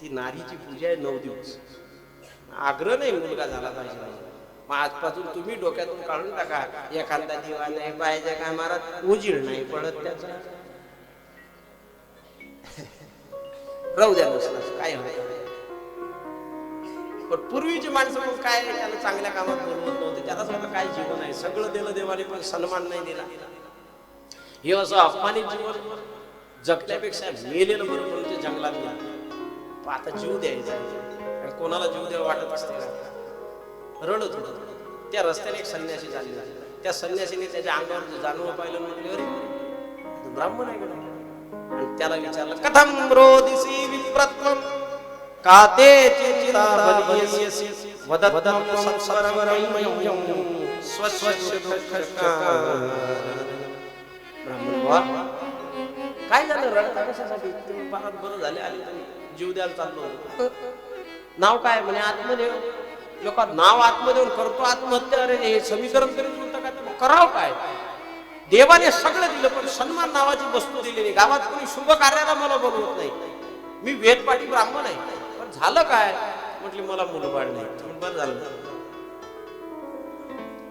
ती नारीची पूजा आहे नऊ दिवस. आग्रह नाही मुलगा झाला पाहिजे. मग आजपासून तुम्ही डोक्यातून काढून टाका एखादा दिवा नाही पाहिजे काय महाराज? उजीड नाही पडत त्याचा. राहू द्या नुसतं काय पण पूर्वीची माणसं मग काय त्याला चांगल्या कामात बोलवत नव्हते. त्याला स्वतः काय जीवन आहे? सगळं दिलं देवाने पण सन्मान नाही दिला. हे असं अपमानित जीवन जगल्यापेक्षा मेलेलं बरोबर ते जंगलात गेलं. पण आता जीव द्यायचा आणि कोणाला जीव द्यावा वाटत असते रडत होत त्या रस्त्याने एक संन्यासी झाली. त्या संन्यासीने त्याच्या अंगावर जाणवं पाहिलं म्हणजे अरे ब्राह्मण आहे आणि त्याला विचारलं कथम रोदिसी विप्रत्वम का ते ब्राह्मण काय झालं? रडता कशासाठी? तुम्ही पाहत बरं झाले आले तुम्ही. जीव द्यायला चाललो. नाव काय म्हणे? आत्मदेव लोक नाव आत्मदेव करतो आत्महत्या अरे हे समीकरण तरी जुळतं का ते? करावं काय? देवाने सगळं दिलं पण सन्मान नावाची वस्तू दिली नाही. गावात कोणी शुभ कार्याला मला बोलवत नाही. मी वेदपाठी ब्राह्मण आहे. पण झालं काय? म्हटली मला मुलबाळ नाही. म्हणून बरं झालं.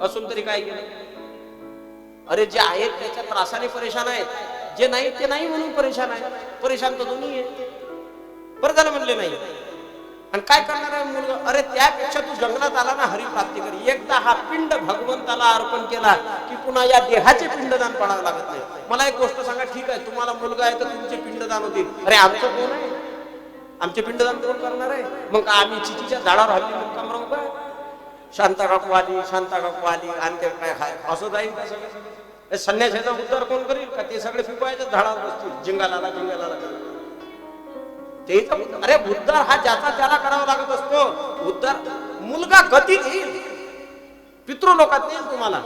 असून तरी काय केलं? अरे जे आहेत त्याच्या त्रासाने परेशान आहेत. जे नाही ते नाही म्हणून परेशान आहे परेशान तर दोन्ही आहे बरं झालं म्हणले नाही. आणि काय करणार आहे मुलगा? अरे त्यापेक्षा तू जंगलात आला ना हरिप्राप्ती कर. एकदा हा पिंड भगवंताला अर्पण केला की पुन्हा या देहाचे पिंडदान पडावं लागत नाही. मला एक गोष्ट सांगा ठीक आहे तुम्हाला मुलगा आहे तर तुमचे पिंडदान होतील. अरे आमचं कोण आहे? आमचे पिंडदान कोण करणार आहे? मग आम्ही चिचीच्या झाडावर हल्ली मुक्काम राहू काय शांता काकू आली शांता काकू आली आणि ते काय हाय? असं जाईल का सगळं? हे संन्यासाचा उद्धार कोण करील? का ते सगळे फिपायचे झाडावर बसतील? जिंगाला जिंगाला ते तर- अरे उद्धार हा ज्याचा त्याला करावा लागत असतो. उद्धार मुलगा गती देईल. पितृलोकात येईल तुम्हाला.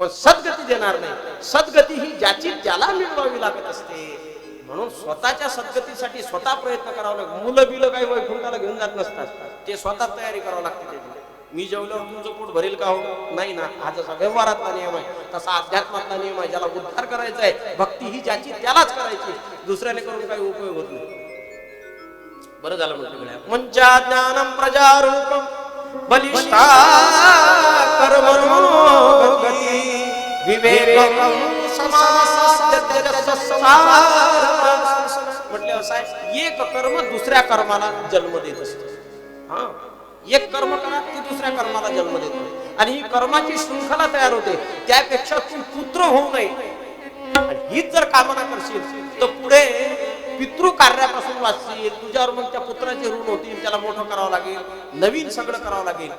पण सद्गती देणार नाही. सद्गती ही ज्याची त्याला मिळवावी लागत असते. म्हणून स्वतःच्या सद्गतीसाठी स्वतः प्रयत्न करावा लागतो. मुलं बिलं काही वैकुंठाला घेऊन जात नसतात. ते स्वतः तयारी करावं लागते त्याची मी जेवल्यावर तुमचं पोट भरेल का हो? नाही ना. हा जसा व्यवहारातला नियम आहे तसा अध्यात्मातला नियम आहे ज्याला उद्धार करायचा आहे भक्ती ही ज्याची त्यालाच करायची दुसऱ्याने करून काही उपयोग होत नाही. बरं झालं म्हटलं मंचा ज्ञानम प्रजारूपम बलिष्ठा कर्मणो विवेकम म्हटले एक कर्म दुसऱ्या कर्माला जन्म देत असतो. हा? एक कर्म करा ती दुसऱ्या कर्माला जन्म देतो आणि ही कर्माची शृंखला तयार होते. त्यापेक्षा तू पुत्र होऊ नये. हीच जर कामना करशील तर पुढे पितृ कार्यापासून वाचशील तुझ्यावर मग त्या पुत्राचे ऋण होतील त्याला मोठं करावं लागेल नवीन सगळं करावं लागेल.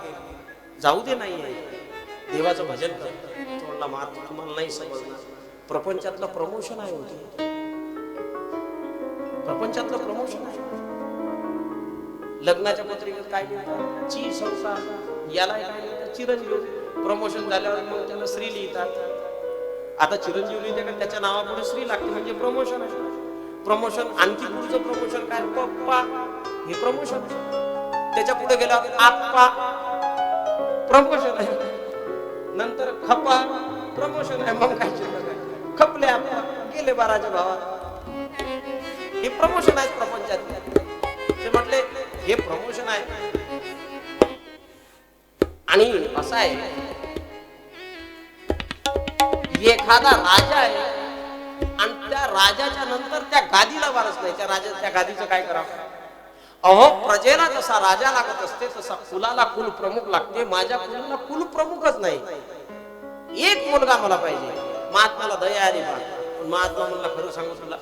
जाऊ दे नाही देवाचं भजन कर. तोडला मार तुम्हाला नाही समजणार. प्रपंचातलं प्रमोशन आहे होती प्रपंचातलं प्रमोशन आहे. लग्नाच्या पत्रिकेत काय लिहितात? ची संसार. याला काय लिहितात? चिरंजीव. प्रमोशन झाल्यावर मग त्याला श्री लिहितात. आता चिरंजीव लिहिते का? त्याच्या नावापुढे श्री लागते. म्हणजे प्रमोशन आहे. प्रमोशन आणखी पुढचं प्रमोशन काय? पप्पा. हे प्रमोशन त्याच्या पुढे गेला आप्पा. प्रमोशन आहे. नंतर खपा. प्रमोशन आहे. मग काय खपले आप्पा. गेले बाराच्या भावात. हे प्रमोशन आहे प्रपंचात. ते म्हटले हे प्रमोशन आहे. आणि असं आहे. एखादा राजा आहे आणि त्या राजाच्या नंतर त्या गादीला वारस नाही. त्या राजा त्या गादीचं काय करावं? अहो प्रजेला जसा राजा लागत असते तसा कुलाला कुल प्रमुख लागते. माझ्या कुलाला कुल प्रमुखच नाही. एक मुलगा मला पाहिजे. महात्माला दया आली महात्मा म्हणला खरं सांगू तुला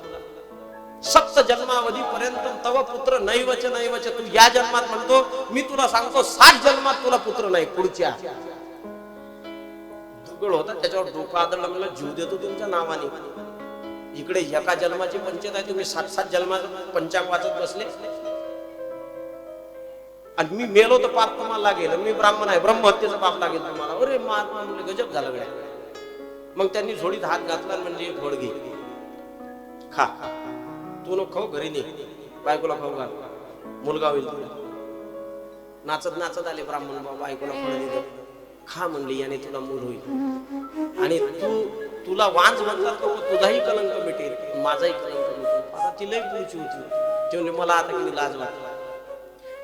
सप्त जन्मावधी पर्यंत तव पुत्र नैवच नैवच. तू या जन्मात म्हणतो मी तुला सांगतो सात जन्मात तुला पुत्र नाही पुढच्या. दुगड होता त्याच्यावर डोकं आदळलं म्हणलं जीव देतो तुमच्या नावाने. इकडे एका जन्माची पंचायत आहे तुम्ही सात सात जन्मात पंचांग वाचत बसले. आणि मी मेलो तर पाप तुम्हाला लागेल मी ब्राह्मण आहे ब्रह्महत्येचं पाप लागेल तुम्हाला. अरे महात्मा म्हणजे गजब झालं गड्या. मग त्यांनी झोडीत हात घातला आणि म्हणजे घोड घे. खा. तू न खाऊ घरी ने. बायकोला खाऊ घाल. मुलगा होईल तुला. नाचत नाचत आले ब्राह्मण बाबा बायकोला फळ दिलं. खा म्हणली याने तुला मूल होईल. आणि तू तुला वांज म्हणतात तर तुझाही कलंक मिटेल? माझाही कलंक मिटेल. आता ती लई पुढची होती. ते मला आता किती लाज वाटला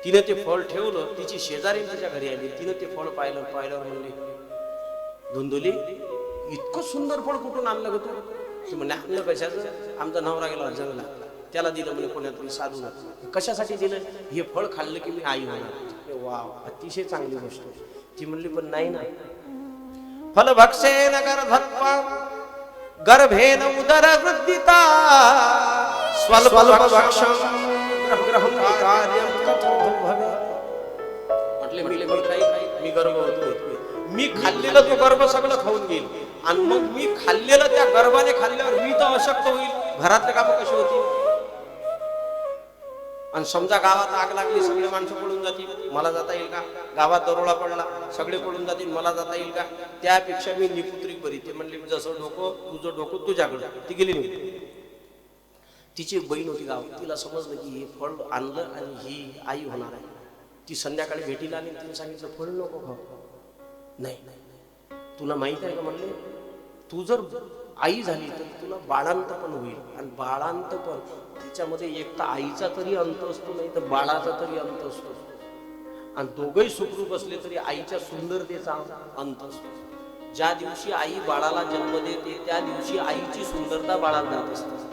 तिने ते फळ ठेवलं तिची शेजारी तिच्या घरी आली. तिने ते फळ पाहिलं पाहिल्यावर म्हणले धुंदुली इतकं सुंदर फळ कुठून आणलं ग तू? म्हणे आणलं कशाचं? आमचा नवरा गेला जंगला त्याला दिलं म्हणे पुण्यातून साधू कशासाठी दिलं? हे फळ खाल्लं की मी आई होणार. वा अतिशय चांगली गोष्ट. ती म्हणली पण नाही ना. फल भक्षे नगर धत्वा गर्भेन उदर वृद्धिता। मी मी गर्भ होतो मी खाल्लेलं तो गर्भ सगळं खाऊन घेईल. आणि मग मी खाल्लेलं त्या गर्भाने खाल्ल्यावर मी तर अशक्त होईल. घरातले काम कशी होतील? आणि समजा गावात आग लागली सगळे माणसं पळून जातील. मला जाता येईल का? गावात दरोडा पडला सगळे पळून जातील. मला जाता येईल का? त्यापेक्षा मी निपुत्री बरी. ते म्हणले जसं डोकं तुझं डोकं तुझ्याकडे. ती गेली नाही तिची एक बहीण होती गाव तिला समजलं की हे फळ आणलं आणि ही आई होणार आहे. ती संध्याकाळी भेटीला आली आणि तिने सांगितलं फळ नको खाऊ. नाही. तुला माहीत आहे का? म्हणले तू जर आई झाली तर तुला बाळांत पण होईल आणि बाळांत पण त्याच्यामध्ये एक तर आईचा तरी अंत असतो नाही तर बाळाचा तरी अंत असतो. आणि दोघंही सुखरूप असले तरी आईच्या सुंदरतेचा अंत असतो. ज्या दिवशी आई बाळाला जन्म देते त्या दिवशी आईची सुंदरता बाळाला जात असते.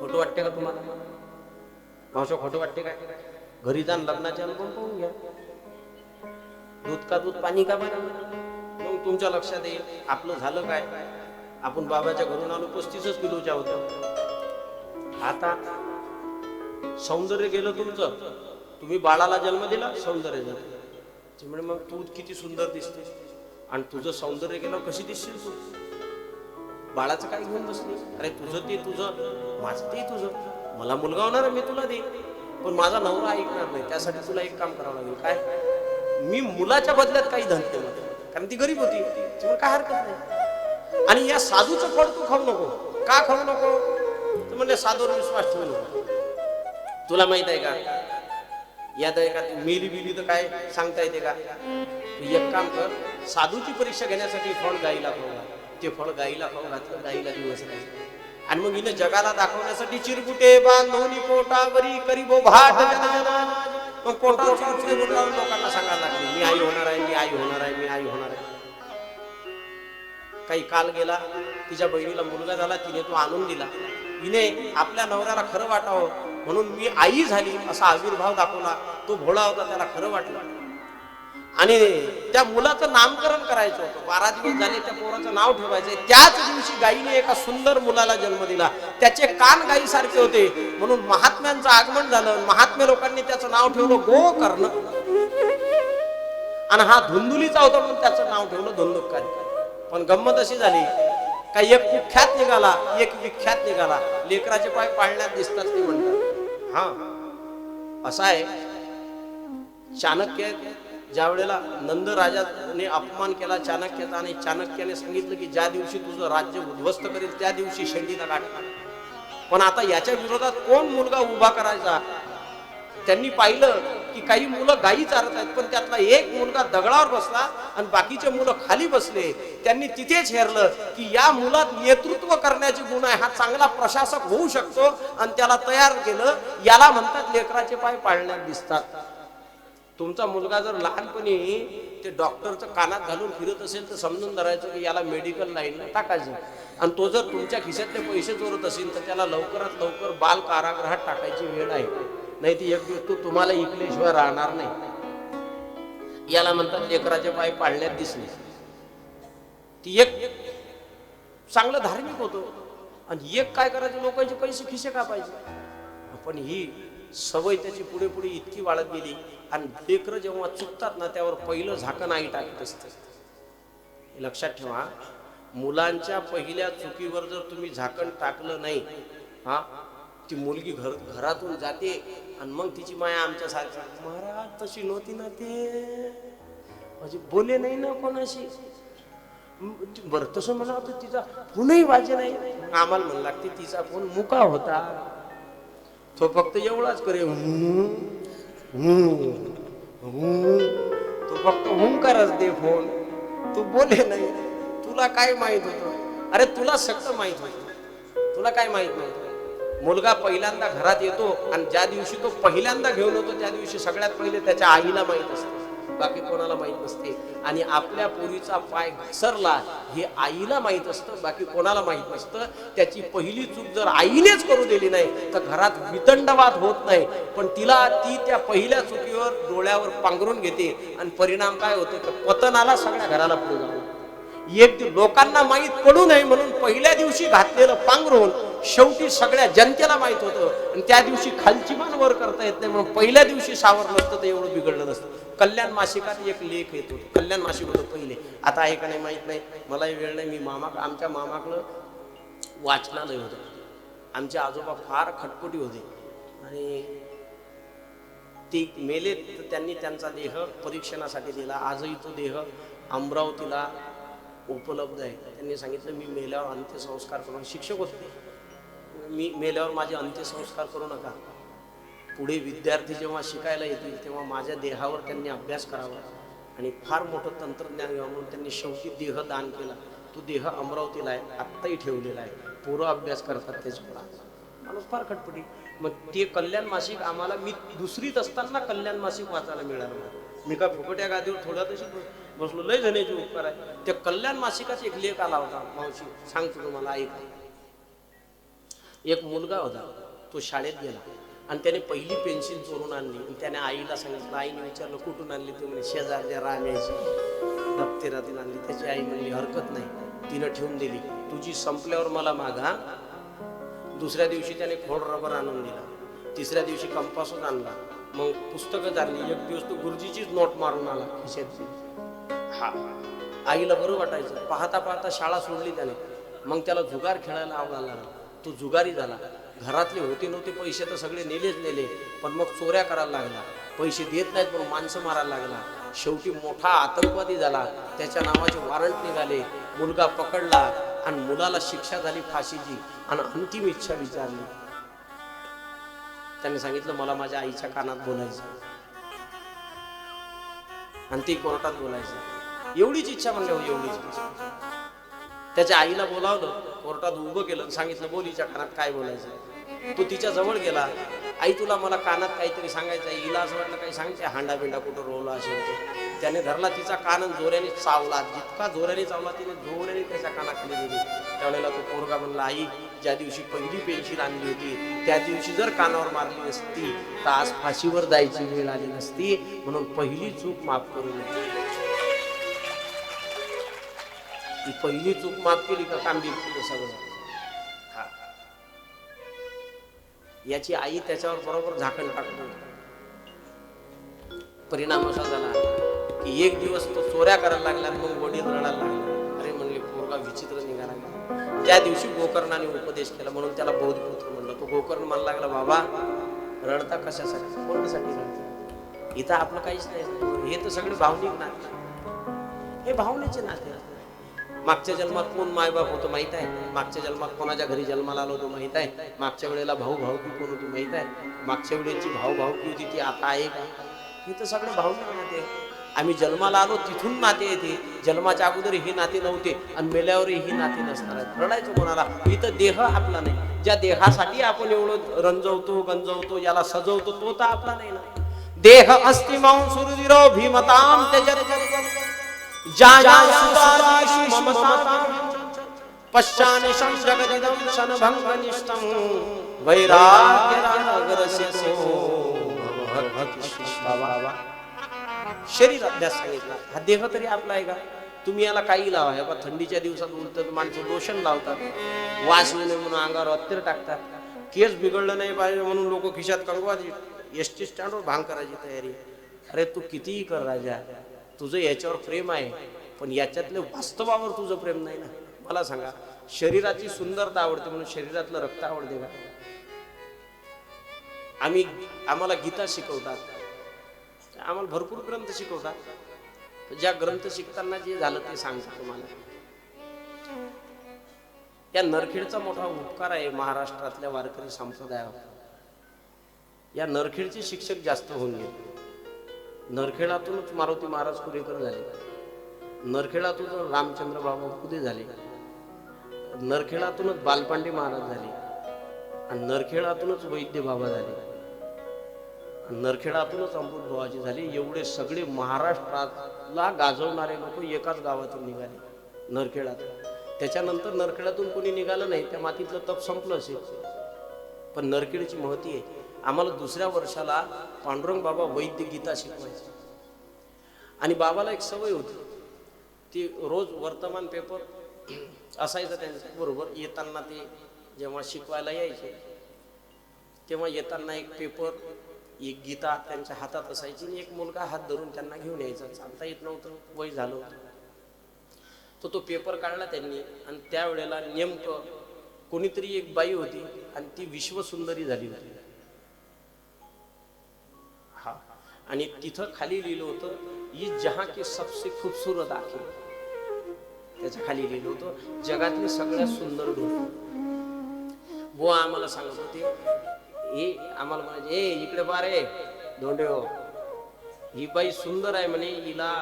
खोटं वाटते का तुम्हाला? मावशा खोटं वाटते काय? घरी जाण लग्नाचे अनुभव पाहून घ्या. दूध का दूध पाणी का बरं मग तुमच्या लक्षात येईल आपलं झालं काय? आपण बाबाच्या घरून आलो पस्तीसच किलोच्या होतं आता सौंदर्य गेलं तुमचं. तुम्ही बाळाला जन्म दिला सौंदर्य झालं. ते मग तू किती सुंदर दिसते. आणि तुझं सौंदर्य गेलं कशी दिसशील तू? बाळाचं काय घेऊन बसली. अरे तुझं ते तुझं. माझं ते तुझं. मला मुलगा होणार आहे, मी तुला दे. पण माझा नवरा ऐकणार नाही. त्यासाठी तुला एक काम करावं लागेल. काय? मी मुलाच्या बदल्यात काही धन केलं कारण ती गरीब होती. त्यामुळे काय हरकत नाही. आणि या साधूचं फळ तू खाऊ नको. का खाऊ नको? तर साधूवर विश्वास ठेवून तुला माहीत आहे का? याद आहे का? मेली बिली तर काय सांगता येते का? एक काम कर साधूची परीक्षा घेण्यासाठी फळ गाईला खाऊ ते फळ गाईला खाऊ घातलं गाईला दिवस राहिले आणि मग हिनं जगाला दाखवण्यासाठी चिरकुटे बांधून पोटावरी करीबो भाट मग पोटावर चिरकुटे लोकांना सांगायला लागले मी आई होणार आहे मी आई होणार आहे मी आई होणार आहे. काही काल गेला तिच्या बहिणीला मुलगा झाला तिने तो आणून दिला. हिने आपल्या नवऱ्याला खरं वाटावं म्हणून मी आई झाली असा आविर्भाव दाखवला. तो भोळा होता त्याला खरं वाटलं. आणि त्या मुलाचं नामकरण करायचं होतं. बारा दिवस झाले त्या पोराचं नाव ठेवायचं त्याच दिवशी गायीने एका सुंदर मुलाला जन्म दिला. त्याचे कान गायीसारखे होते. म्हणून महात्म्यांचं आगमन झालं. महात्म्य लोकांनी त्याचं नाव ठेवलं गो कर्ण आणि हा धुंदुलीचा होता म्हणून त्याचं नाव ठेवलं धुंदुकारी पण गंमत अशी झाली का एक कुख्यात निघाला एक विख्यात निघाला. लेकराचे पाय पाळण्यात दिसतात ते म्हणतात. हा. असा आहे. चाणक्य ज्या वेळेला नंद राजाने अपमान केला चाणक्याचा आणि चाणक्याने सांगितलं की ज्या दिवशी तुझं राज्य उद्ध्वस्त करेल त्या दिवशी शेंडीला गाठणार पण आता याच्या विरोधात कोण मुलगा उभा करायचा? त्यांनी पाहिलं की काही मुलं गायी चारत आहेत पण त्यातला एक मुलगा दगडावर बसला आणि बाकीचे मुलं खाली बसले. त्यांनी तिथेच हेरलं की या मुलात नेतृत्व करण्याचे गुण आहे. हा चांगला प्रशासक होऊ शकतो आणि त्याला तयार केलं. याला म्हणतात लेकराचे पाय पाळण्यात दिसतात. तुमचा मुलगा जर लहानपणी ते डॉक्टरचं कानात घालून फिरत असेल तर समजून धरायचं की याला मेडिकल लाईनला टाकायचं. आणि तो जर तुमच्या खिशातले पैसे चोरत असेल तर त्याला लवकरात लवकर बाल कारागृहात टाकायची वेळ आहे. नाही ती एक दिवस तू तुम्हाला इकल्याशिवाय राहणार नाही. याला म्हणतात लेकराचे पाय पाळण्यात दिसले. ती एक चांगलं धार्मिक होतो. आणि एक काय करायचं लोकांचे पैसे खिसे का पाहिजे पण ही सवय त्याची पुढे पुढे इतकी वाढत गेली. आणि लेकरं जेव्हा चुकतात ना त्यावर पहिलं झाकण आई टाकत असते. लक्षात ठेवा मुलांच्या पहिल्या चुकीवर जर तुम्ही झाकण टाकलं नाही हा ती मुलगी घर घरातून जाते आणि मग तिची माया आमच्या सारखी महाराज तशी नव्हती ना ते. म्हणजे बोले नाही ना कोणाशी. बरं तसं म्हणा होतं तिचा फोनही वाजे नाही. आम्हाला म्हणू लागते तिचा फोन मुका होता. तो फक्त एवढाच करे तो फक्त हुंकारच दे फोन. तू बोले नाही. तुला काय माहीत होत? अरे तुला सगळं माहीत होत. तुला काय माहीत नव्हतं? मुलगा पहिल्यांदा घरात येतो आणि ज्या दिवशी तो पहिल्यांदा घेऊन येतो त्या दिवशी सगळ्यात पहिले त्याच्या आईला माहीत असते. बाकी कोणाला माहीत नसते. आणि आपल्या पोरीचा पाय घसरला हे आईला माहीत असतं बाकी कोणाला माहीत नसतं. त्याची पहिली चूक जर आईनेच करू दिली नाही तर घरात वितंडवाद होत नाही. पण तिला ती त्या पहिल्या चुकीवर डोळ्यावर पांघरून घेते. आणि परिणाम काय होतो? तर पतनाला सगळ्या घराला पुढे जाऊ एक लोकांना माहीत पडू नये म्हणून पहिल्या दिवशी घातलेलं पांघरून शेवटी सगळ्या जनतेला माहीत होतं. आणि त्या दिवशी खालची मान वर करता येत नाही म्हणून पहिल्या दिवशी सावरलं असतं तर एवढं बिघडलं नसतं. कल्याण मासिकात एक लेख येतो कल्याण मासिक होतं पहिले. आता आहे का नाही माहीत नाही. मलाही वेळ नाही. मी मामा आमच्या मामाकडं वाचनालय होतं. आमचे आजोबा फार खटपटी होते. आणि ते मेले तर त्यांनी त्यांचा देह परीक्षणासाठी दिला. आजही तो देह अमरावतीला उपलब्ध आहे. त्यांनी सांगितलं मी मेल्यावर अंत्यसंस्कार करून शिक्षक होते. मी मेल्यावर माझे अंत्यसंस्कार करू नका. पुढे विद्यार्थी जेव्हा शिकायला येतील तेव्हा माझ्या देहावर त्यांनी अभ्यास करावा आणि फार मोठं तंत्रज्ञान घ्यावं म्हणून त्यांनी शेवटी देह दान केला. तो देह अमरावतीला आहे आत्ताही ठेवलेला आहे. पोरं अभ्यास करतात त्याच्यावर माणूस फार खटपटी. मग ते कल्याण मासिक आम्हाला मी दुसरीत असताना कल्याण मासिक वाचायला मिळालं मी काय फुकट्या गादीवर थोड्या तशी बसलो. लय जण्याचे उपकार आहे त्या कल्याण मासिकाचा एक लेख आला होता मावशी. सांगतो तुम्हाला ऐका. एक मुलगा होता तो शाळेत गेला. आणि त्याने पहिली पेन्सिल चोरून आणली. आणि त्याने आईला सांगितलं आईने विचारलं कुठून आणली ती? म्हणे शेजारच्या राम्याची. दप्तरातून आणली. त्याची आई म्हणली हरकत नाही. तिनं ठेवून दिली. तुझी संपल्यावर मला मागा दुसऱ्या दिवशी त्याने खोड रबर आणून दिला. तिसऱ्या दिवशी कंपासच आणला. मग पुस्तकं आणली एक दिवस तो गुरुजीचीच नोट मारून आला खिशातची हा. आईला बरं वाटायचं. पाहता पाहता शाळा सोडली त्याने. मग त्याला जुगार खेळायला आवडायला लागला. तो जुगारी झाला. घरातले होते नव्हते पैसे तर सगळे नेलेच नेले. पण मग चोऱ्या करायला लागला. पैसे देत नाहीत पण माणसं मारायला लागला. शेवटी मोठा आतंकवादी झाला. त्याच्या नावाचे वॉरंट निघाले. मुलगा पकडला आणि मुलाला शिक्षा झाली फाशीची आणि अंतिम इच्छा विचारली. त्याने सांगितलं मला माझ्या आईच्या कानात बोलायचं. आणि ती कोर्टात बोलायचं. एवढीच इच्छा म्हणजे हो एवढीच इच्छा. त्याच्या आईला बोलावलं. कोर्टात उभं केलं आणि सांगितलं बोल हिच्या कानात काय बोलायचं तो तिच्या जवळ गेला. आई तुला मला कानात काहीतरी सांगायचं आहे हिला असं वाटलं काही सांगायचं हांडा बिंडा कुठं रोवला असेल ते? त्याने धरला तिचा कान जोऱ्याने चावला. जितका जोऱ्याने चावला तिने जोऱ्याने त्याच्या कानाखाली दिली. त्यावेळेला तो पोरगा म्हणला आई ज्या दिवशी पहिली पेन्शिल आणली होती त्या दिवशी जर कानावर मारली नसती तर आज फाशीवर जायची वेळ आली नसती म्हणून पहिली चूक माफ करू नये. ती पहिली चूक माफ केली का काम केलं सगळं हा. याची आई त्याच्यावर बरोबर झाकण टाकतो परिणाम असा झाला की एक दिवस तो चोऱ्या करायला लागला मग वडील रडायला लागला. अरे म्हणले पोरगा विचित्र निघाला. त्या दिवशी गोकर्णाने उपदेश केला म्हणून त्याला बौद्धपुत्र म्हणलं. तो गोकर्ण म्हणला लागला बाबा रडता कशासाठी? कोणासाठी रडता? इथं आपलं काहीच नाही. हे तर सगळे भावनिक नाते. हे भावनेचे नाते. मागच्या जन्मात कोण मायबाप होतो माहीत आहे? मागच्या जन्मात कोणाच्या घरी जन्माला आलो होतो माहीत आहे? मागच्या वेळेला भाऊ भाऊकी कोण होती माहीत आहे? मागच्या वेळेची भाऊ भाऊकी होती ती आता आहे का? हे तर सगळे भाऊ नाते. आम्ही जन्माला आलो तिथून नाते येते. जन्माच्या अगोदर हे नाते नव्हते. आणि मेल्यावर ही नाते नसणार आहेत. रडायचं कोणाला? इथं देह आपला नाही. ज्या देहासाठी आपण एवढं रंजवतो गंजवतो याला सजवतो तो तर आपला नाही ना. देह अस्ति मांसुरवीरो भीमताम त्यजत पश्चानिशं जगदिदं क्षणभङ्गनिष्ठं वैराग्यरागरसिको भवभक्तिष्ठवा. शरीर अभ्यास सांगितला हा देह तरी आपला आहे का? तुम्ही याला काही लावा. हे बा थंडीच्या दिवसात उलट माणसं लोशन लावतात. वास येऊ नये म्हणून अंगावर अत्तर टाकतात. केस बिघडलं नाही पाहिजे म्हणून लोक खिशात कंगवाची एस टी स्टँडवर भांग करायची तयारी. अरे तू कितीही कर राजा. तुझं याच्यावर प्रेम आहे पण याच्यातलं वास्तवावर तुझं प्रेम नाही ना. मला सांगा शरीराची सुंदरता आवडते म्हणून शरीरातलं रक्त आवडते का? आम्ही आम्हाला गीता शिकवतात. आम्हाला भरपूर ग्रंथ शिकवतात. ज्या ग्रंथ शिकताना जे झालं ते सांगतो तुम्हाला. या नरखेडचा मोठा उपकार आहे महाराष्ट्रातल्या वारकरी संप्रदायावर. या नरखेडचे शिक्षक जास्त होऊन गेले. नरखेडातूनच मारुती महाराज कुरेकर झाले. नरखेडातूनच रामचंद्र बाबा खुदे झाले? नरखेडातूनच बालपांडे महाराज झाले. आणि नरखेडातूनच वैद्य बाबा झाले. नरखेडातूनच अमृत भावाची झाली. एवढे सगळे महाराष्ट्राला गाजवणारे लोक एकाच गावातून निघाले नरखेडातून त्याच्यानंतर नरखेडातून कोणी निघालं नाही. त्या मातीतलं तप संपलं असेल. पण नरखेडची महती आहे. आम्हाला दुसऱ्या वर्षाला पांडुरंग बाबा वैद्य गीता शिकवायचे. आणि बाबाला एक सवय होती. ती रोज वर्तमान पेपर असायचं त्यांच्याबरोबर येताना ते जेव्हा शिकवायला यायचे तेव्हा येताना एक पेपर एक गीता त्यांच्या हातात असायची आणि एक मुलगा हात धरून त्यांना घेऊन यायचा. चालता येत नव्हतं वय झालं होतं. तो तो पेपर काढला त्यांनी आणि त्यावेळेला नेमकं कोणीतरी एक बाई होती आणि ती विश्वसुंदरी झाली होती. आणि तिथं खाली लिहिलं होतं ही जहा की सबसे खूबसूरत आखे त्याच्याखाली लिहिलं होतं जगातली सगळ्यात सुंदर डोळे. बुवा आम्हाला सांगत होते ए आम्हाला म्हणायचे ए इकडे बारे धोंडे हो. ही बाई सुंदर आहे म्हणे हिला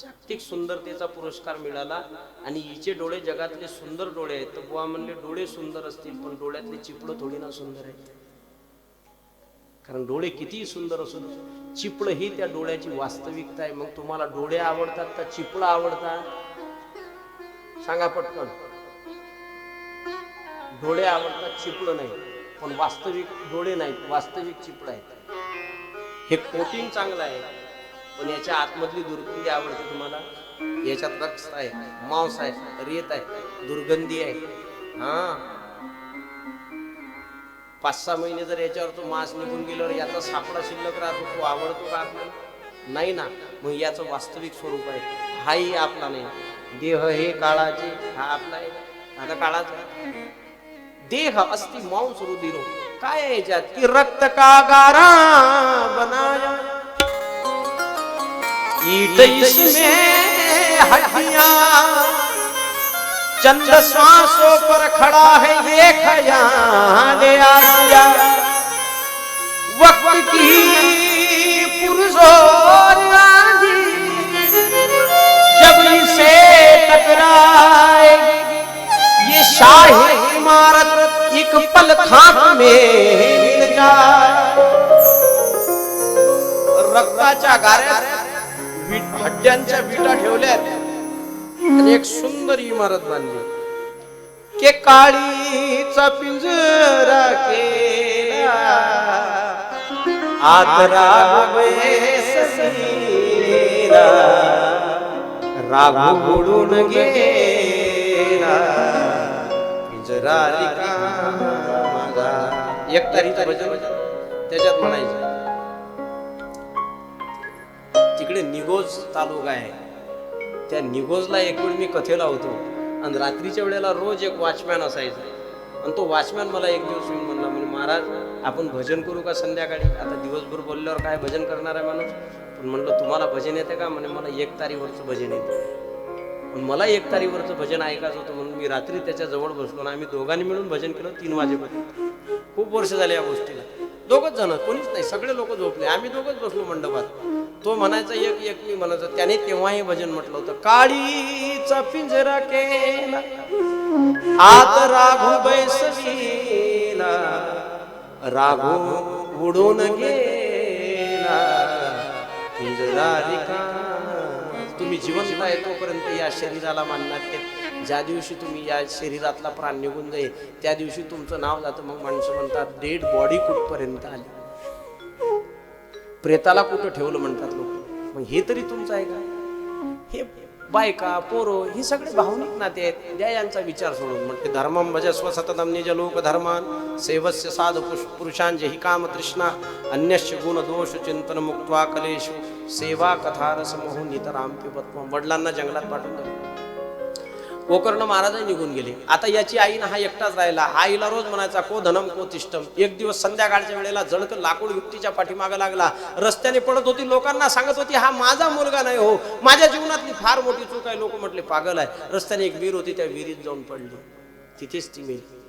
जागतिक सुंदरतेचा पुरस्कार मिळाला आणि हिचे डोळे जगातले सुंदर डोळे आहेत. तर बुवा म्हणले डोळे सुंदर असतील पण डोळ्यातले चिपळं थोडी ना सुंदर आहे कारण डोळे कितीही सुंदर असून चिपळ ही त्या डोळ्याची वास्तविकता आहे. मग तुम्हाला डोळे आवडतात का चिपळ आवडतात? सांगा पटकन. डोळे आवडतात चिपळ नाही. पण वास्तविक डोळे नाहीत वास्तविक चिपळ आहेत. हे कोटिंग चांगलं आहे पण याच्या आतमधली दुर्गंधी आवडते तुम्हाला? याच्यात रक्त आहे मांस आहे रेत आहे दुर्गंधी आहे. हा. पाच सहा महिने जर याच्यावर तो मांस निघून गेल्यावर याचा सापडा शिल्लक राहतो तो आवडतो का आपल्याला? नाही ना. मग याचं वास्तविक स्वरूप आहे. हाही आपला नाही. देह हे काळाचे हा आपला आहे. आता काळाचा. देह अस्ति मांस रुधिरो. काय याच्यात? की रक्त का गारा बनाया. ईट इसमें हड्डियां चंद श्वासों पर खड़ा है ये ख्याल आसिया वक्त की पुरजोर आंधी जब इसे टकराए ये शाही इमारत एक पल खाक में मिल जाए। रक्ताच्या गाऱ्यात हड्ड्यांच्या विटा ठेवल्या आणि एक सुंदर इमारत बांधली. के काळीचा पिंजरा केला. आत राघवे बुडून गेला. पिंजरा एक तारीचं भजन त्याच्यात म्हणायचं. तिकडे निगोज तालुका आहे. त्या निगोजला एक वेळ मी कथेला होतो. आणि रात्रीच्या वेळेला रोज एक वॉचमॅन असायचा. आणि तो वॉचमॅन मला एक दिवस येऊन म्हणला म्हणजे महाराज आपण भजन करू का संध्याकाळी? आता दिवसभर बोलल्यावर काय भजन करणार आहे माणूस? पण म्हणलं तुम्हाला भजन येते का? म्हणे मला एक तारीवरचं भजन येतं. पण मला एक तारीवरचं भजन ऐकायचं होतं म्हणून मी रात्री त्याच्याजवळ बसलो आणि आम्ही दोघांनी मिळून भजन केलं तीन वाजेपर्यंत. खूप वर्ष झाले या गोष्टीला. दोघंच जण कोणीच नाही. सगळे लोक झोपले. आम्ही दोघंच बसलो मंडपात. तो म्हणायचा एक एक मी म्हणायचा त्याने तेव्हाही भजन म्हटलं होतं. काळीचा पिंजरा केला आत राघू बैसवीला राघू उडून गेला. पिंजरा तुम्ही जिवंत आहे तोपर्यंत या शरीराला मानणार नाही. ज्या दिवशी तुम्ही या शरीरातला प्राण निघून जाईल त्या दिवशी तुमचं नाव जातं. मग माणसं म्हणतात डेड बॉडी कुठपर्यंत आली? प्रेताला कुठं ठेवलं म्हणतात लोक? मग हे तरी तुमचं आहे का? हे बायका पोरो हे सगळे भावनिक नाते आहेत. द्या यांचा विचार सोडून. म्हणते धर्मम म्हणजे भजस्व सततम निज म्हणजे लोक धर्मान सेवस्य साध पुरुषांचे हि काम तृष्णा अन्यश्च गुण दोष चिंतन मुक्त्वा कलेशु सेवा कथा रस मोहून नितराम पिबत्व वडिलांना जंगलात पाठवून दिलं. गोकर्ण महाराजही निघून गेले. आता याची आई ना हा एकटाच राहिला. आईला रोज म्हणायचा को धनम को तिष्ठम. एक दिवस संध्याकाळच्या वेळेला जणक लाकूड युक्तीच्या पाठीमागे लागला. रस्त्याने पडत होती लोकांना सांगत होती हा माझा मुलगा नाही हो. माझ्या जीवनातली फार मोठी चूक आहे. लोक म्हटले पागल आहे. रस्त्याने एक विहीर होती त्या विहिरीत जाऊन पडली. तिथेच ती मेली.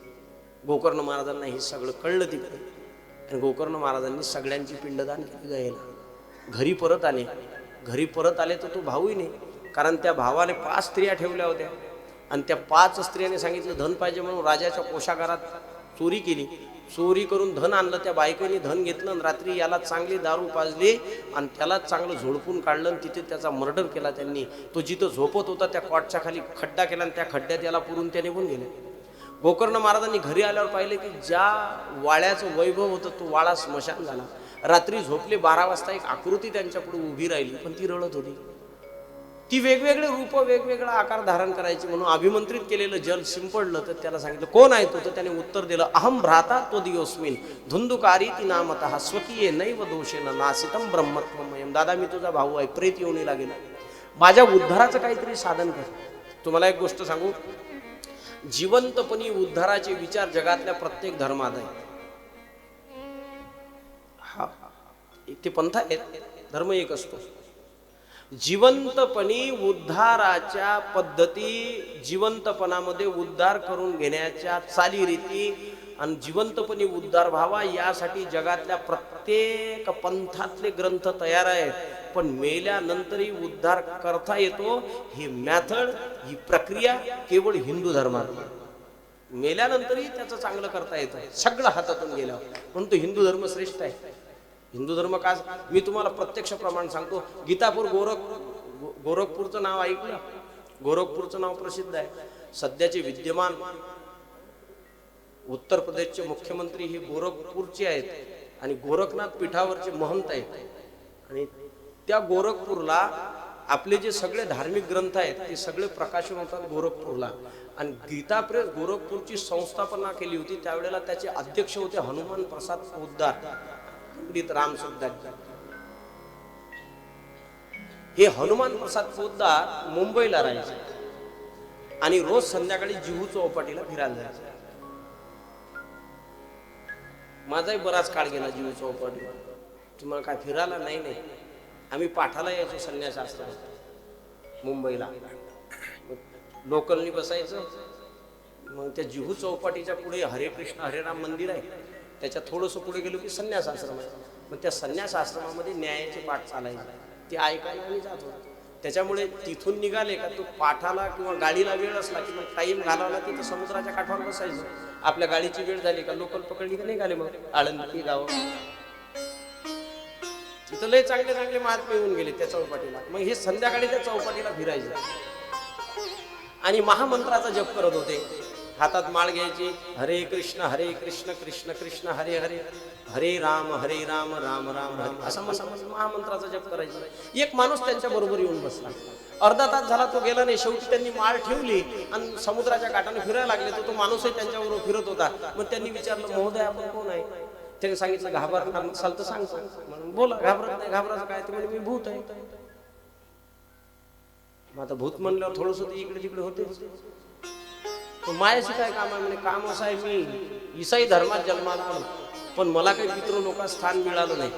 गोकर्ण महाराजांना हे सगळं कळलं तिकडे. आणि गोकर्ण महाराजांनी सगळ्यांची पिंडदान घ्यायला जायला. घरी परत आले. घरी परत आले तर तो भाऊही नाही. कारण त्या भावाने पाच स्त्रिया ठेवल्या होत्या. आणि त्या पाच स्त्रियांनी सांगितलं धन पाहिजे म्हणून राजाच्या कोशागारात चोरी केली. चोरी करून धन आणलं त्या बायकोनी धन घेतलं आणि रात्री याला चांगली दारू पाजली आणि त्याला चांगलं झोडपून काढलं आणि तिथे त्याचा मर्डर केला त्यांनी. तो जिथं झोपत होता त्या कॉटच्या खाली खड्डा केला आणि त्या खड्ड्यात याला पुरून त्या निघून गेले. गोकर्ण महाराजांनी घरी आल्यावर पाहिले की ज्या वाळ्याचं वैभव होतं तो वाळा स्मशान झाला. रात्री झोपले बारा वाजता एक आकृती त्यांच्यापुढे उभी राहिली पण ती रडत होती. ती वेगवेगळे रूप वेगवेगळा आकार धारण करायची म्हणून अभिमंत्रित केलेलं जल शिंपडलं तर त्याला सांगितलं कोण आहे तो? तर त्याने उत्तर दिलं अहम भ्राता तो दियोस्मिन धुंदुकारी ती नामत स्वकीय नैव दोषेन नासितम ब्रह्मत्वमयम दादा मी तुझा भाऊ आहे प्रेत येऊन लागेल माझ्या उद्धाराचं काहीतरी साधन कर. तुम्हाला एक गोष्ट सांगू? जिवंतपणी उद्धाराचे विचार जगातल्या प्रत्येक धर्मात आहे हा. ते पंथ आहेत धर्म एक असतो. जिवंतपणी उद्धाराच्या पद्धती जिवंतपणामध्ये उद्धार करून घेण्याच्या चालीरीती आणि जिवंतपणी उद्धार व्हावा यासाठी जगातल्या प्रत्येक पंथातले ग्रंथ तयार आहेत. पण मेल्यानंतरही उद्धार करता येतो ही मॅथड ही प्रक्रिया केवळ हिंदू धर्मात. मेल्यानंतरही त्याचं चांगलं करता येतं सगळं हातातून गेलं म्हणून तो हिंदू धर्म श्रेष्ठ आहे. हिंदू धर्म का मी तुम्हाला प्रत्यक्ष प्रमाण सांगतो. गीतापूर गोरख गोरखपूरचं नाव ऐकलं? गोरखपूरचं नाव प्रसिद्ध आहे. सध्याचे विद्यमान उत्तर प्रदेशचे मुख्यमंत्री हे गोरखपूरचे आहेत आणि गोरखनाथ पीठावरचे महंत आहेत. आणि त्या गोरखपूरला आपले जे सगळे धार्मिक ग्रंथ आहेत ते सगळे प्रकाशन होतात गोरखपूरला. आणि गीता प्रेस गोरखपूरची संस्थापना केली होती. त्यावेळेला त्याचे अध्यक्ष होते हनुमान प्रसाद पोद्दार. पंडित राम सुद्धा हे हनुमान प्रसाद पोद्दार मुंबईला राहायचे. आणि रोज संध्याकाळी जिहू चौपाटीला फिरायला जायचे. माझाही बराच काळ गेला जीव चौपाटीवर तुम्हाला काय फिरायला नाही नाही. आम्ही पाठाला यायचो संन्यास मुंबईला. लोकलनी बसायचं. मग त्या जिहू चौपाटीच्या पुढे हरे कृष्ण हरे राम मंदिर आहे. त्याच्या थोडंसं पुढे गेलो की संन्यास आश्रम आहे. मग त्या संन्यास आश्रमामध्ये न्यायाचे पाठ चालायचे ते ऐकायला आम्ही जात होतो. त्याच्यामुळे तिथून निघाले का तो पाठाला किंवा गाडीला वेळ असला की मग टाईम घालवला तिथं समुद्राच्या काठावर बसायचं. आपल्या गाडीची वेळ झाली का लोकल पकडली का निघाले मग? आळंदी गाव. तिथं लय चांगले चांगले महात्मे येऊन गेले त्या चौपाटीला. मग हे संध्याकाळी त्या चौपाटीला फिरायचे. आणि महामंत्राचा जप करत होते. हातात माळ घ्यायची. हरे कृष्ण हरे कृष्ण कृष्ण कृष्ण हरे हरे. हरे राम हरे राम राम राम हरे. असं म्हणता महामंत्राचा जप करायची. एक माणूस त्यांच्या बरोबर येऊन बसला. अर्धा तास झाला तो गेला नाही. शेवटी त्यांनी माळ ठेवली आणि समुद्राच्या काठाने फिरायला लागले. तर तो माणूसही त्यांच्याबरोबर फिरत होता. मग त्यांनी विचारलं महोदय आपण कोण आहे? त्याने सांगितलं घाबरणार नसाल तर सांग. म्हणून बोला घाबरत नाही घाबरायचं काय? ते म्हणजे मी भूत आहे. मग आता भूत म्हणल्यावर थोडस इकडे तिकडे होते पण काय काम आहे? म्हणजे काम असं आहे मी इसाई धर्मात जन्माला आलो. पण मला काही पितृ लोकांना स्थान मिळालं नाही.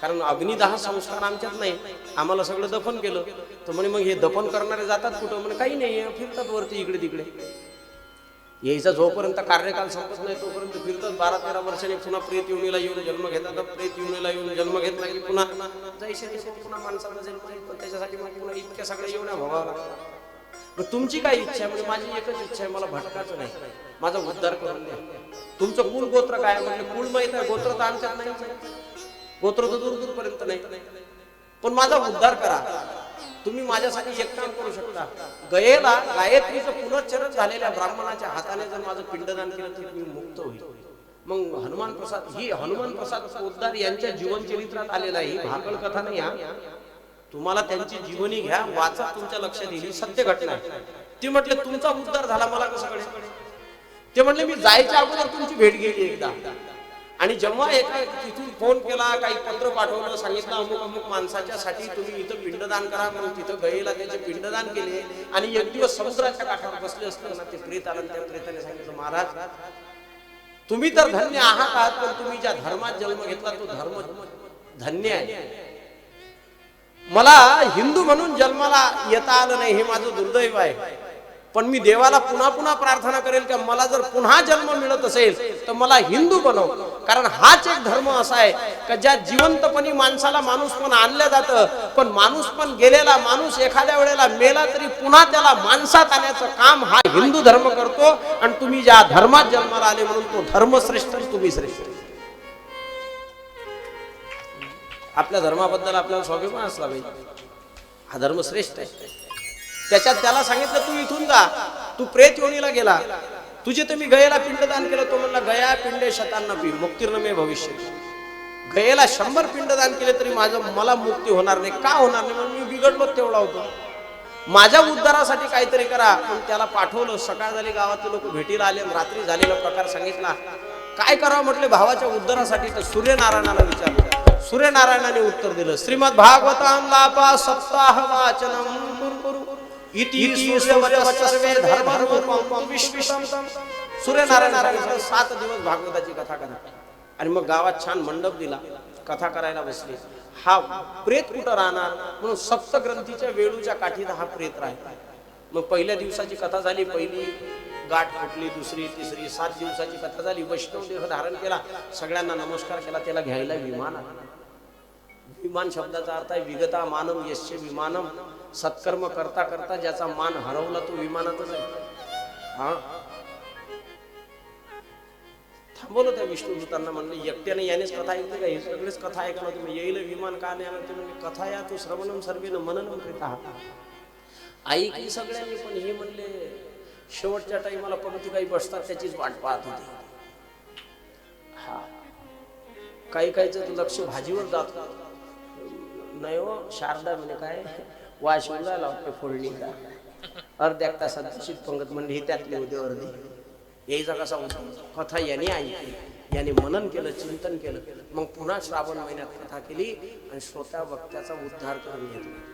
कारण अग्निदाह संस्कार आमच्यात नाही. आम्हाला सगळं दफन केलं. तर म्हणे मग हे दफन करणारे जातात कुठं? म्हणे काही नाही. फिरतात वरती इकडे तिकडे यायचा जोपर्यंत कार्यकाल संपत नाही तोपर्यंत फिरतात. बारा तेरा वर्षांनी पुन्हा प्रेत युनीला येऊन जन्म घेतात. प्रेत युनीला येऊन जन्म घेतला की पुन्हा जायचे पुन्हा माणसाचा जन्म पण त्याच्यासाठी मग पुन्हा इतक्या सगळ्या येऊन भोगावं लागतात. मग तुमची काय इच्छा आहे? म्हणजे माझी एकच इच्छा आहे मला भटकाचं नाही. माझा उद्धार करून द्या. तुमचं कुल गोत्र काय म्हणजे कुल माहीत आहे गोत्र तर आमच्यात नाही गोत्र तर दूर दूरपर्यंत नाही. पण माझा उद्धार करा. तुम्ही माझ्यासाठी एक काम करू शकता. गयेला गायत्रीचं पुनश्चरण झालेल्या ब्राह्मणाच्या हाताने जर माझं पिंडदान केलं तर मी मुक्त होईल. मग हनुमान प्रसाद ही हनुमान प्रसाद पोद्दार यांच्या जीवन चरित्रात आलेला आहे. ही भाकड कथा नाही हा. तुम्हाला त्यांची जीवनी घ्या वाचा तुमच्या लक्षात येईल सत्य घटना आहे. ती म्हटले तुमचा उद्धार झाला मला कसं कळेल ते म्हणले मी जायच्या अगोदर तुमची भेट गेली एकदा. आणि जेव्हा एका तिथून फोन केला काही पत्र पाठवलं सांगितलं अमुक अमुक माणसाच्या साठी तुम्ही इथं पिंडदान करा म्हणून तिथं गयेला त्याचे पिंडदान केले. आणि एक दिवस समुद्राच्या काठावर बसले असताना ते प्रेत आलं त्या प्रेताने सांगितलं महाराज तुम्ही तर धन्य आहात आहात पण तुम्ही ज्या धर्मात जन्म घेतला तो धर्म धन्य आहे. मला हिंदू म्हणून जन्माला येता आलं नाही हे माझं दुर्दैव आहे. पण मी देवाला पुन्हा पुन्हा प्रार्थना करेल की मला जर पुन्हा जन्म मिळत असेल तर मला हिंदू बनव. कारण हाच एक धर्म असा आहे का ज्या जिवंतपणी माणसाला माणूस पण आणलं जातं पण माणूस पण गेलेला माणूस एखाद्या वेळेला मेला तरी पुन्हा त्याला माणसात आणण्याचं काम हा हिंदू धर्म करतो. आणि तुम्ही ज्या धर्मात जन्माला आले म्हणून तो धर्म श्रेष्ठ तुम्ही श्रेष्ठ. आपल्या धर्माबद्दल आपल्याला स्वाभिमान असला पाहिजे. हा धर्म श्रेष्ठ आहे. त्याच्यात त्याला सांगितलं तू इथून जा. तू प्रेत योनीला गेला. तुझे तर मी गयेला पिंडदान केलं. तो म्हणला गया पिंडे शतांना पी मुक्तीर्ण मे भविष्य. गयेला शंभर पिंडदान केले तरी माझं मला मुक्ती होणार नाही. का होणार नाही? म्हणून मी बिघडलो तेवढा होतो. माझ्या उद्धारासाठी काहीतरी करा. पण त्याला पाठवलं. सकाळ झाली गावातले लोक भेटीला आले रात्री झालेला प्रकार सांगितला. काय करावं? म्हटले भावाच्या उद्धारासाठी तर सूर्यनारायणाला विचारलं. सूर्यनारायणाने उत्तर दिलं श्रीमद भागवतां लापा सप्ताह वाचनम सूर्यनारायण सात दिवस भागवताची कथा करा आणि मग गावात छान मंडप दिला कथा करायला बसले. हा प्रेत कुठं राहणार? म्हणून सप्तग्रंथीच्या वेळूच्या काठीत हा प्रेत राहिला. मग पहिल्या दिवसाची कथा झाली पहिली गाठ फुटली दुसरी तिसरी सात दिवसाची कथा झाली. वैष्णव देह धारण केला सगळ्यांना नमस्कार केला त्याला घ्यायला विमान आला. विमान शब्दाचा अर्थ आहे विगता मानव यश्य विमानम. सत्कर्म करता करता ज्याचा मान हरवला तो विमानातच आहे. हा? थांबवलं त्या विष्णुदूतांना म्हणलं एकट्याने यानेच कथा ऐकली का? हे सगळेच कथा ऐकलं तुम्ही. येईल विमान का नाही आलं म्हणजे कथा या तू श्रवणम सर्वेनं मनन करीत आहात. ऐकली सगळ्यांनी पण हे म्हणले शेवटच्या टाइमाला पंक्ती काही बसतात त्याचीच वाट पाहत होती. हा. काही काहीच लक्ष भाजीवर जात नाही हो शारदा म्हणे काय वाशिमला झाला वाटतं फोडणीचा अर्ध्या एक तासात तशीच पंगत म्हणजे ही त्यातली होते अर्धी. यायचा कसा होता? कथा याने ऐकली. याने मनन केलं चिंतन केलं. मग पुन्हा श्रावण महिन्यात कथा केली आणि श्रोता वक्त्याचा उद्धार करून घेतला.